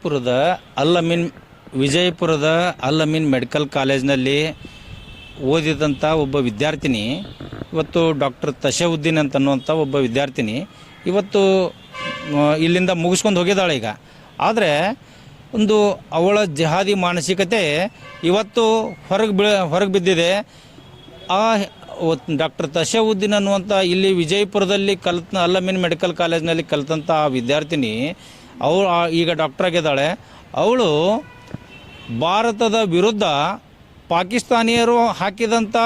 ವಿಜಯಪುರದ ಅಲ್ಲಮಿನ್ ವಿಜಯಪುರದ ಅಲ್ಲಮಿನ್ ಮೆಡಿಕಲ್ ಕಾಲೇಜ್ನಲ್ಲಿ ಓದಿದಂಥ ಒಬ್ಬ ವಿದ್ಯಾರ್ಥಿನಿ, ಇವತ್ತು ಡಾಕ್ಟರ್ ತಶವುದ್ದೀನ್ ಅಂತನ್ನುವಂಥ ಒಬ್ಬ ವಿದ್ಯಾರ್ಥಿನಿ ಇವತ್ತು ಇಲ್ಲಿಂದ ಮುಗಿಸ್ಕೊಂಡು ಹೋಗಿದ್ದಾಳೆ ಈಗ. ಆದರೆ ಒಂದು ಅವಳ ಜಿಹಾದಿ ಮಾನಸಿಕತೆ ಇವತ್ತು ಹೊರಗೆ ಬೀಳ, ಹೊರಗೆ ಬಿದ್ದಿದೆ. ಆ ಡಾಕ್ಟರ್ ತಶವುದ್ದೀನ್ ಅನ್ನುವಂಥ ಇಲ್ಲಿ ವಿಜಯಪುರದಲ್ಲಿ ಕಲ್ತ, ಅಲ್ಲಮಿನ್ ಮೆಡಿಕಲ್ ಕಾಲೇಜ್ನಲ್ಲಿ ಕಲಿತಂಥ ಆ ವಿದ್ಯಾರ್ಥಿನಿ ಅವಳು ಈಗ ಡಾಕ್ಟರ್ ಆಗಿದ್ದಾಳೆ. ಅವಳು ಭಾರತದ ವಿರುದ್ಧ ಪಾಕಿಸ್ತಾನಿಯರು ಹಾಕಿದಂಥ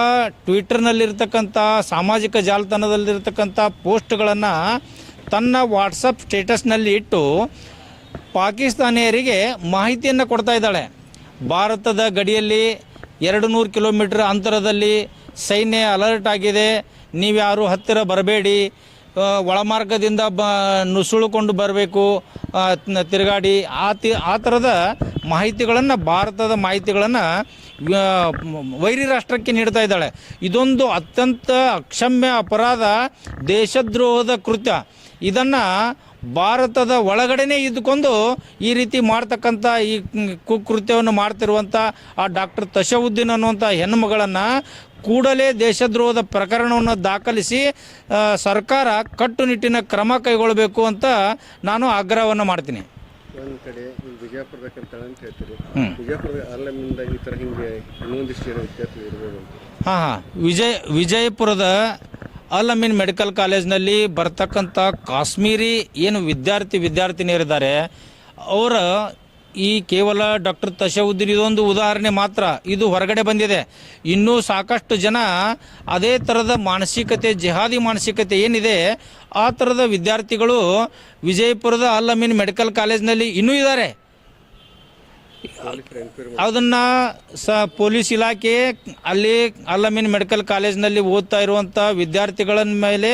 ಟ್ವಿಟರ್ನಲ್ಲಿರ್ತಕ್ಕಂಥ ಸಾಮಾಜಿಕ ಜಾಲತಾಣದಲ್ಲಿರ್ತಕ್ಕಂಥ ಪೋಸ್ಟ್ಗಳನ್ನು ತನ್ನ ವಾಟ್ಸಪ್ ಸ್ಟೇಟಸ್ನಲ್ಲಿ ಇಟ್ಟು ಪಾಕಿಸ್ತಾನಿಯರಿಗೆ ಮಾಹಿತಿಯನ್ನು ಕೊಡ್ತಾ ಇದ್ದಾಳೆ. ಭಾರತದ ಗಡಿಯಲ್ಲಿ ಎರಡು ನೂರು ಕಿಲೋಮೀಟ್ರ್ ಅಂತರದಲ್ಲಿ ಸೈನ್ಯ ಅಲರ್ಟ್ ಆಗಿದೆ. ನೀವ್ಯಾರು ಹತ್ತಿರ ಬರಬೇಡಿ. ಒಳಮಾರ್ಗದಿಂದ ಬ, ನುಸುಳುಕೊಂಡು ಬರಬೇಕು ತಿರುಗಾಡಿ, ಆ ತಿ, ಆ ಥರದ ಮಾಹಿತಿಗಳನ್ನು, ಭಾರತದ ಮಾಹಿತಿಗಳನ್ನು ವೈರಿ ರಾಷ್ಟ್ರಕ್ಕೆ ನೀಡ್ತಾ ಇದ್ದಾಳೆ. ಇದೊಂದು ಅತ್ಯಂತ ಅಕ್ಷಮ್ಯ ಅಪರಾಧ, ದೇಶದ್ರೋಹದ ಕೃತ್ಯ. ಇದನ್ನು ಭಾರತದ ಒಳಗಡೆನೇ ಇದ್ದುಕೊಂಡು ಈ ರೀತಿ ಮಾಡ್ತಕ್ಕಂಥ ಈ ಕುಕೃತ್ಯವನ್ನು ಮಾಡ್ತಿರುವಂಥ ಆ ಡಾಕ್ಟರ್ ತಶವುದ್ದೀನ್ ಅನ್ನುವಂಥ ಹೆಣ್ಣುಮಗಳನ್ನು ಕೂಡಲೇ ದೇಶದ್ರೋಹದ ಪ್ರಕರಣವನ್ನು ದಾಖಲಿಸಿ ಸರ್ಕಾರ ಕಟ್ಟುನಿಟ್ಟಿನ ಕ್ರಮ ಕೈಗೊಳ್ಳಬೇಕು ಅಂತ ನಾನು ಆಗ್ರಹವನ್ನು ಮಾಡ್ತೀನಿ. ಒಂದು ಕಡೆ ಇಲ್ಲಿ ವಿಜಯಪುರದ ಕಲ್ತಾಳೆ ಅಂತ ಹೇಳ್ತೀರಿ. ಹ್ಮ್. ವಿಜಯಪುರದ ಅಲ್ಲಮಿಂದ ಈ ಥರ ಹಿಂಗೆ ಇನ್ನೊಂದಿಷ್ಟು ಜನ ವಿದ್ಯಾರ್ಥಿಗಳು ಇರ್ಬೋದು ಅಂತ. ಹಾಂ ಹಾಂ. ವಿಜಯ ವಿಜಯಪುರದ ಅಲ್ ಅಮೀನ್ ಮೆಡಿಕಲ್ ಕಾಲೇಜ್ನಲ್ಲಿ ಬರ್ತಕ್ಕಂಥ ಕಾಶ್ಮೀರಿ ಏನು ವಿದ್ಯಾರ್ಥಿ ವಿದ್ಯಾರ್ಥಿನಿಯರಿದ್ದಾರೆ ಅವರ ಈ ಕೇವಲ ಡಾಕ್ಟರ್ ತಶವುದ್ದೀನ್ ಇದೊಂದು ಉದಾಹರಣೆ ಮಾತ್ರ. ಇದು ಹೊರಗಡೆ ಬಂದಿದೆ. ಇನ್ನೂ ಸಾಕಷ್ಟು ಜನ ಅದೇ ಥರದ ಮಾನಸಿಕತೆ, ಜಿಹಾದಿ ಮಾನಸಿಕತೆ ಏನಿದೆ, ಆ ಥರದ ವಿದ್ಯಾರ್ಥಿಗಳು ವಿಜಯಪುರದ ಅಲ್ ಅಮೀನ್ ಮೆಡಿಕಲ್ ಕಾಲೇಜ್ನಲ್ಲಿ ಇನ್ನೂ ಇದ್ದಾರೆ. ಅದನ್ನು ಸ ಪೊಲೀಸ್ ಇಲಾಖೆ ಅಲ್ಲಿ ಅಲ್ಲಮೀನ್ ಮೆಡಿಕಲ್ ಕಾಲೇಜ್ನಲ್ಲಿ ಓದ್ತಾ ಇರುವಂಥ ವಿದ್ಯಾರ್ಥಿಗಳ ಮೇಲೆ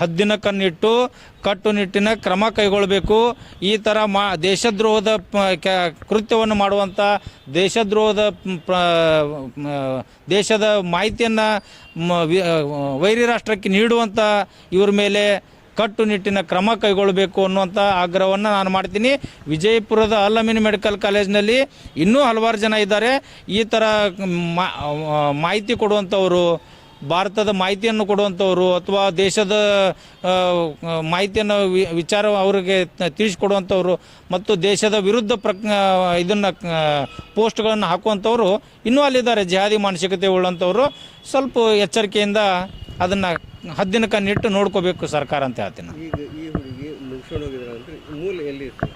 ಹದ್ದಿನ ಕಣ್ಣಿಟ್ಟು, ಕಟ್ಟುನಿಟ್ಟಿನ ಕ್ರಮ ಕೈಗೊಳ್ಳಬೇಕು ಈ ಥರ ಮಾ, ದೇಶದ್ರೋಹದ ಕೃತ್ಯವನ್ನು ಮಾಡುವಂಥ ದೇಶದ್ರೋಹದ ದೇಶದ ಮಾಹಿತಿಯನ್ನು ವೈರಿ ರಾಷ್ಟ್ರಕ್ಕೆ ನೀಡುವಂಥ ಇವ್ರ ಮೇಲೆ ಕಟ್ಟುನಿಟ್ಟಿನ ಕ್ರಮ ಕೈಗೊಳ್ಳಬೇಕು ಅನ್ನುವಂಥ ಆಗ್ರಹವನ್ನು ನಾನು ಮಾಡ್ತೀನಿ. ವಿಜಯಪುರದ ಅಲ್ಲಮಿನಿ ಮೆಡಿಕಲ್ ಕಾಲೇಜ್ನಲ್ಲಿ ಇನ್ನೂ ಹಲವಾರು ಜನ ಇದ್ದಾರೆ. ಈ ಥರ ಮಾಹಿತಿ ಕೊಡುವಂಥವರು ಭಾರತದ ಮಾಹಿತಿಯನ್ನು ಕೊಡುವಂಥವ್ರು ಅಥವಾ ದೇಶದ ಮಾಹಿತಿಯನ್ನು ವಿಚಾರ ಅವರಿಗೆ ತಿಳಿಸ್ಕೊಡುವಂಥವ್ರು ಮತ್ತು ದೇಶದ ವಿರುದ್ಧ ಪ್ರಕ್ ಇದನ್ನು ಪೋಸ್ಟ್ಗಳನ್ನು ಹಾಕುವಂಥವ್ರು ಇನ್ನೂ ಅಲ್ಲಿದ್ದಾರೆ. ಜಿಹಾದಿ ಮಾನಸಿಕತೆ ಉಳ್ಳಂಥವ್ರು ಸ್ವಲ್ಪ ಎಚ್ಚರಿಕೆಯಿಂದ ಅದನ್ನು ಹದ್ದಿನ ನಿಟ್ಟು ನೋಡ್ಕೋಬೇಕು ಸರ್ಕಾರ ಅಂತ ಹೇಳ್ತೀನಿ. ಈಗ ಈ ಹುಡುಗಿ ಮುಗಿಸ್ಕೊಂಡು ಹೋಗಿದ್ದಾಳೆ ಮೂಲ ಎಲ್ಲಿ ಇರ್ತದೆ?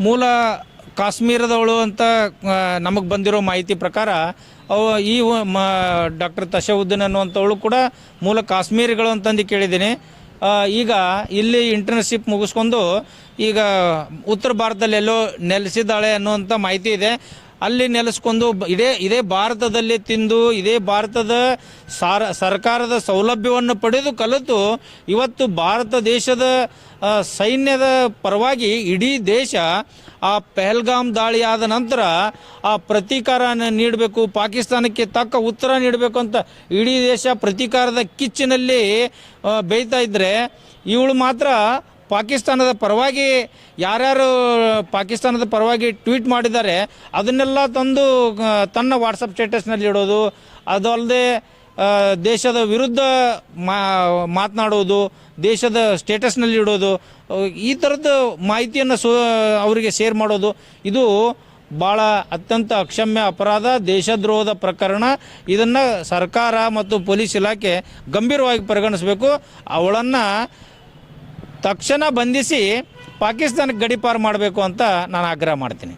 ಮೂಲ ಕಾಶ್ಮೀರದವಳು ಅಂತ ನಮಗೆ ಬಂದಿರೋ ಮಾಹಿತಿ ಪ್ರಕಾರ ಅವು ಈ ಡಾಕ್ಟರ್ ತಶವುದ್ದೀನ್ ಅನ್ನುವಂಥವಳು ಕೂಡ ಮೂಲ ಕಾಶ್ಮೀರಿಗಳು ಅಂತಂದು ಕೇಳಿದ್ದೀನಿ. ಆ, ಈಗ ಇಲ್ಲಿ ಇಂಟರ್ನ್ಶಿಪ್ ಮುಗಿಸ್ಕೊಂಡು ಈಗ ಉತ್ತರ ಭಾರತದಲ್ಲಿ ಎಲ್ಲೋ ನೆಲೆಸಿದ್ದಾಳೆ ಅನ್ನುವಂಥ ಮಾಹಿತಿ ಇದೆ. ಅಲ್ಲಿ ನೆಲೆಸ್ಕೊಂಡು ಇದೇ ಇದೇ ಭಾರತದಲ್ಲಿ ತಿಂದು, ಇದೇ ಭಾರತದ ಸಾರ, ಸರ್ಕಾರದ ಸೌಲಭ್ಯವನ್ನು ಪಡೆದು ಕಲಿತು ಇವತ್ತು ಭಾರತ ದೇಶದ ಸೈನ್ಯದ ಪರವಾಗಿ ಇಡೀ ದೇಶ ಆ ಪೆಹಲ್ಗಾಮ್ ದಾಳಿ ಆದ ನಂತರ ಆ ಪ್ರತೀಕಾರ ನೀಡಬೇಕು, ಪಾಕಿಸ್ತಾನಕ್ಕೆ ತಕ್ಕ ಉತ್ತರ ನೀಡಬೇಕು ಅಂತ ಇಡೀ ದೇಶ ಪ್ರತೀಕಾರದ ಕಿಚ್ಚಿನಲ್ಲಿ ಬೇಯ್ತಾ ಇದ್ದರೆ ಇವಳು ಮಾತ್ರ ಪಾಕಿಸ್ತಾನದ ಪರವಾಗಿ ಯಾರ್ಯಾರು ಪಾಕಿಸ್ತಾನದ ಪರವಾಗಿ ಟ್ವೀಟ್ ಮಾಡಿದ್ದಾರೆ, ಅದನ್ನೆಲ್ಲ ತಂದು ತನ್ನ ವಾಟ್ಸಪ್ ಸ್ಟೇಟಸ್ನಲ್ಲಿ ಇಡೋದು, ಅದು ಅಲ್ಲದೆ ದೇಶದ ವಿರುದ್ಧ ಮಾತನಾಡೋದು, ದೇಶದ ಸ್ಟೇಟಸ್ನಲ್ಲಿ ಇಡೋದು ಈ ಥರದ ಮಾಹಿತಿಯನ್ನು ಸೋ, ಅವರಿಗೆ ಶೇರ್ ಮಾಡೋದು, ಇದು ಭಾಳ ಅತ್ಯಂತ ಅಕ್ಷಮ್ಯ ಅಪರಾಧ, ದೇಶದ್ರೋಹದ ಪ್ರಕರಣ. ಇದನ್ನು ಸರ್ಕಾರ ಮತ್ತು ಪೊಲೀಸ್ ಇಲಾಖೆ ಗಂಭೀರವಾಗಿ ಪರಿಗಣಿಸಬೇಕು. ಅವಳನ್ನು ತಕ್ಷಣ ಬಂಧಿಸಿ ಪಾಕಿಸ್ತಾನಕ್ಕೆ ಗಡಿಪಾರು ಮಾಡಬೇಕು ಅಂತ ನಾನು ಆಗ್ರಹ ಮಾಡ್ತೀನಿ.